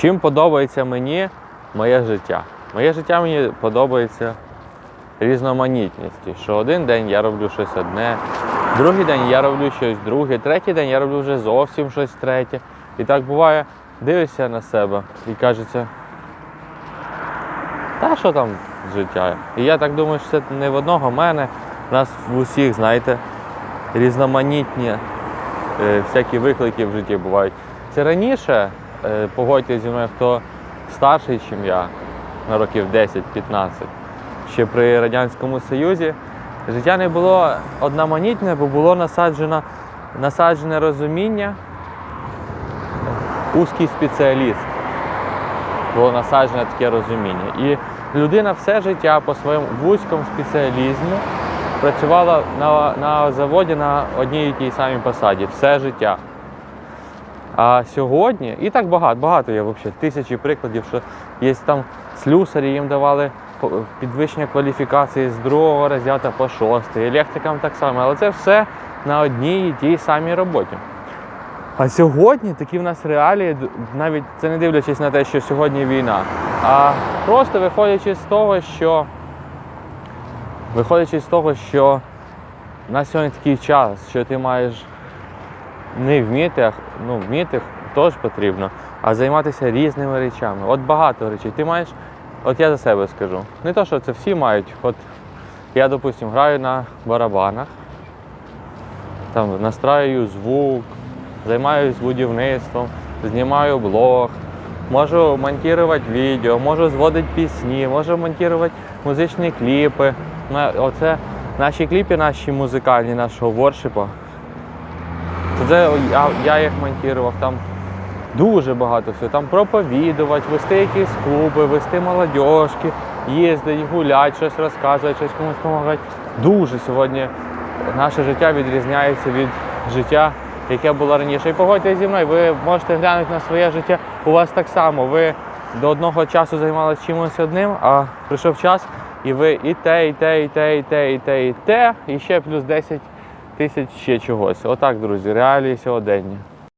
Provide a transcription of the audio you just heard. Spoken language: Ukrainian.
Чим подобається мені моє життя? Моє життя мені подобається різноманітністю. Що один день я роблю щось одне, другий день я роблю щось друге, третій день я роблю вже зовсім щось третє. І так буває, дивишся на себе і кажеться, та що там життя? І я так думаю, що це не в одного мене, нас в усіх, знаєте, різноманітні е, всякі виклики в житті бувають. Це раніше, е, погодьтесь зі мною, хто старший, ніж я, на років 10-15, ще при Радянському Союзі, життя не було одноманітне, бо було насаджено, насаджене розуміння, узкий спеціаліст. Було насаджене таке розуміння. І людина все життя по своєму вузькому спеціалізму працювала на, на заводі на одній і тій самій посаді все життя. А сьогодні, і так багато, багато є взагалі, тисячі прикладів, що є там слюсарі, їм давали підвищення кваліфікації з другого розряду по шостий, електрикам так само, але це все на одній і тій самій роботі. А сьогодні такі в нас реалії, навіть це не дивлячись на те, що сьогодні війна, а просто виходячи з того, що виходячи з того, що на сьогодні такий час, що ти маєш не вміти, ну, вміти теж потрібно, а займатися різними речами. От багато речей. Ти маєш, от я за себе скажу. Не то, що це всі мають. От я, допустимо, граю на барабанах, там настраюю звук, займаюся будівництвом, знімаю блог, можу монтувати відео, можу зводити пісні, можу монтувати музичні кліпи. Оце наші кліпи, наші музикальні, нашого воршипа. Це я, я їх монтував, там дуже багато всього. Там проповідувати, вести якісь клуби, вести молодіжки, їздити, гуляти, щось розказувати, щось комусь допомагати. Дуже сьогодні наше життя відрізняється від життя, яке було раніше. І погодьтеся зі мною, ви можете глянути на своє життя. У вас так само. Ви до одного часу займалися чимось одним, а прийшов час, і ви і те, і те, і те, і те, і те, і те, і ще плюс 10 тисяч ще чогось. Отак, друзі, реалії сьогодення.